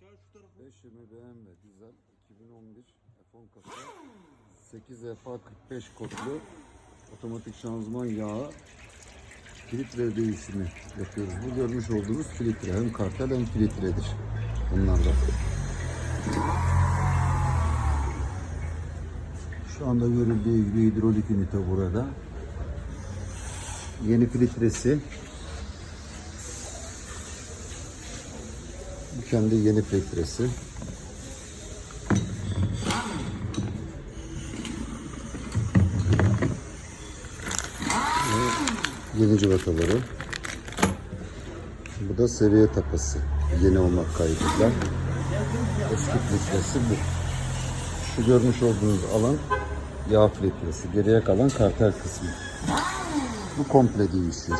tarafı. 520 BMW dizel 2011 F10 kasa 8 EFA 45 kodlu otomatik şanzıman yağı filtre değişimi yapıyoruz. Bu görmüş olduğunuz filtre hem kartel hem filtredir. Bunlar da. Şu anda görüldüğü gibi hidrolik ünite burada. Yeni filtresi. Bu kendi yeni. Ve Yeni cıvataları. Bu da seviye tapası. Yeni olmak kaydıyla. Eski filtresi bu. Şu görmüş olduğunuz alan yağ filtresi. Geriye kalan kartel kısmı. Bu komple değişiyor.